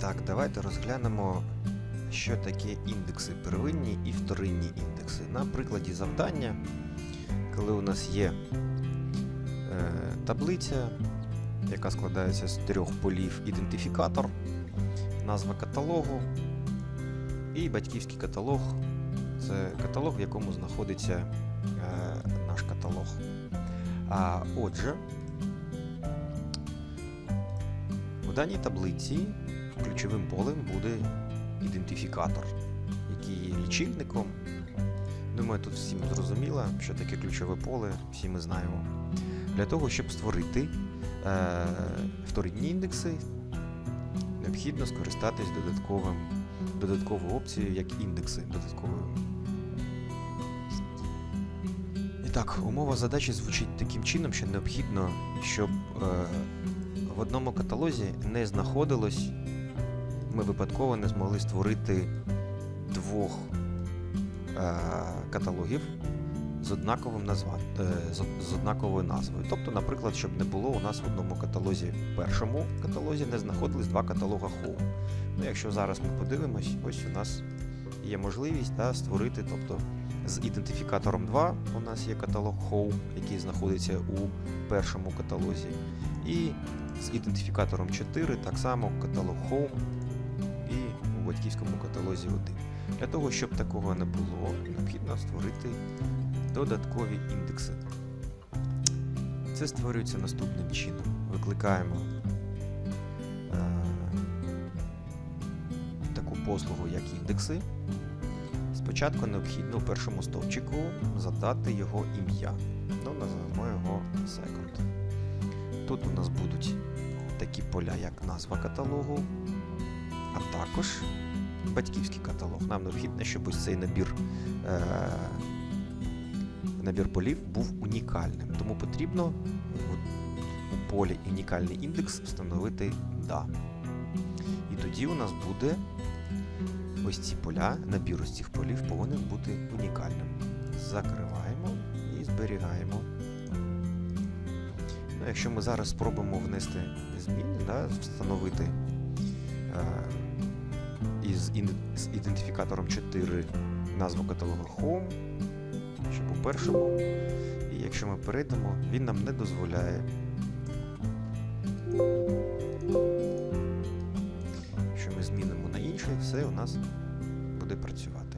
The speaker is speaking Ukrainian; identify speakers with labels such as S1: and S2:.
S1: Так, давайте розглянемо, що таке індекси первинні і вторинні індекси. На прикладі завдання, коли у нас є е, таблиця, яка складається з трьох полів ідентифікатор, назва каталогу і батьківський каталог. Це каталог, в якому знаходиться е, наш каталог. А отже, у даній таблиці ключовим полем буде ідентифікатор, який є лічильником. Думаю, тут всім зрозуміло, що таке ключове поле, всі ми знаємо. Для того, щоб створити е, вторинні індекси, необхідно скористатись додатковим, додатковою опцією, як індекси додатковою. І так, умова задачі звучить таким чином, що необхідно, щоб е, в одному каталозі не знаходилось, ми випадково не змогли створити двох е, каталогів з, однаковим назва, е, з, однаковою назвою. Тобто, наприклад, щоб не було у нас в одному каталозі, першому каталозі не знаходились два каталога Home. Ну, якщо зараз ми подивимось, ось у нас є можливість да, створити, тобто з ідентифікатором 2 у нас є каталог Home, який знаходиться у першому каталозі. І з ідентифікатором 4 так само каталог Home у батьківському каталозі 1. Для того, щоб такого не було, необхідно створити додаткові індекси. Це створюється наступним чином. Викликаємо е, таку послугу, як індекси. Спочатку необхідно у першому стовпчику задати його ім'я. Ну, називаємо його second. Тут у нас будуть такі поля, як назва каталогу, а також батьківський каталог. Нам необхідно, щоб ось цей набір, е- набір полів був унікальним. Тому потрібно от у полі унікальний індекс встановити да. І тоді у нас буде ось ці поля, набір ось цих полів повинен бути унікальним. Закриваємо і зберігаємо. Ну, якщо ми зараз спробуємо внести зміни, да, встановити е, із, ідентифікатором 4 назву каталогу Home, щоб у першому, і якщо ми перейдемо, він нам не дозволяє. Якщо ми змінимо на інший, все у нас буде працювати.